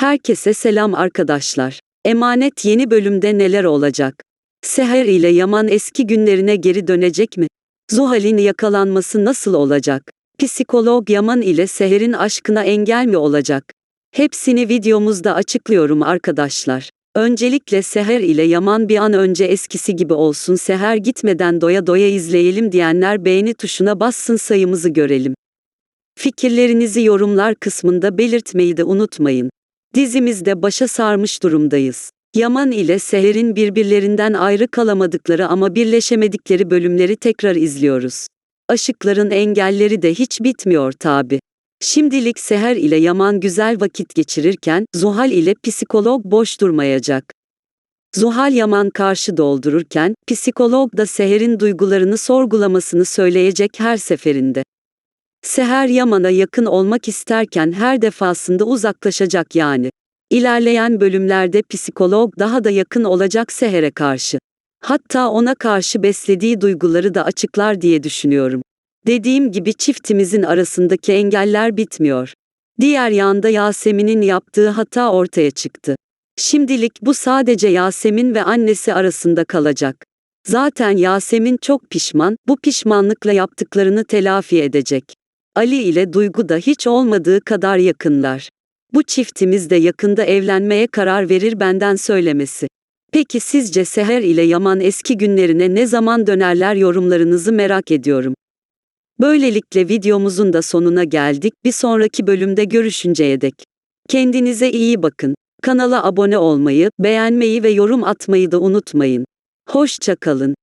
Herkese selam arkadaşlar. Emanet yeni bölümde neler olacak? Seher ile Yaman eski günlerine geri dönecek mi? Zuhal'in yakalanması nasıl olacak? Psikolog Yaman ile Seher'in aşkına engel mi olacak? Hepsini videomuzda açıklıyorum arkadaşlar. Öncelikle Seher ile Yaman bir an önce eskisi gibi olsun Seher gitmeden doya doya izleyelim diyenler beğeni tuşuna bassın sayımızı görelim. Fikirlerinizi yorumlar kısmında belirtmeyi de unutmayın. Dizimizde başa sarmış durumdayız. Yaman ile Seher'in birbirlerinden ayrı kalamadıkları ama birleşemedikleri bölümleri tekrar izliyoruz. Aşıkların engelleri de hiç bitmiyor tabi. Şimdilik Seher ile Yaman güzel vakit geçirirken Zuhal ile psikolog boş durmayacak. Zuhal Yaman karşı doldururken psikolog da Seher'in duygularını sorgulamasını söyleyecek her seferinde. Seher Yaman'a yakın olmak isterken her defasında uzaklaşacak yani. İlerleyen bölümlerde psikolog daha da yakın olacak Seher'e karşı. Hatta ona karşı beslediği duyguları da açıklar diye düşünüyorum. Dediğim gibi çiftimizin arasındaki engeller bitmiyor. Diğer yanda Yasemin'in yaptığı hata ortaya çıktı. Şimdilik bu sadece Yasemin ve annesi arasında kalacak. Zaten Yasemin çok pişman, bu pişmanlıkla yaptıklarını telafi edecek. Ali ile Duygu da hiç olmadığı kadar yakınlar. Bu çiftimiz de yakında evlenmeye karar verir benden söylemesi. Peki sizce Seher ile Yaman eski günlerine ne zaman dönerler yorumlarınızı merak ediyorum. Böylelikle videomuzun da sonuna geldik. Bir sonraki bölümde görüşünceye dek. Kendinize iyi bakın. Kanala abone olmayı, beğenmeyi ve yorum atmayı da unutmayın. Hoşça kalın.